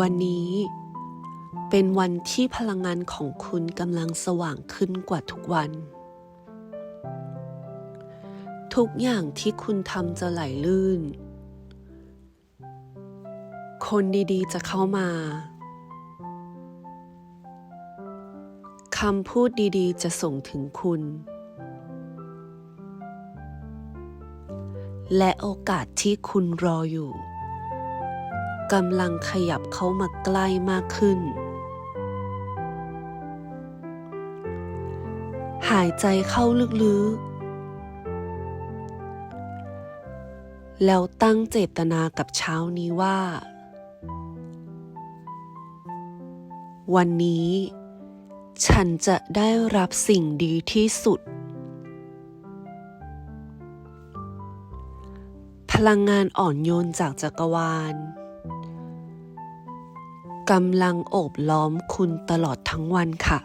วันนี้เป็นวันที่พลังงานของคุณกำลังสว่างขึ้นกว่าทุกวัน ทุกอย่างที่คุณทำจะไหลลื่น คนดีๆจะเข้ามาคำพูดดีๆ จะส่งถึงคุณ และโอกาสที่คุณรออยู่ กำลังขยับเข้ามาใกล้มากขึ้น หายใจเข้าลึกๆ แล้วตั้งเจตนากับเช้านี้ว่า วันนี้ฉันจะได้รับสิ่งดีที่สุด พลังงานอ่อนโยนจากจักรวาล กำลังโอบล้อมคุณตลอดทั้งวันค่ะ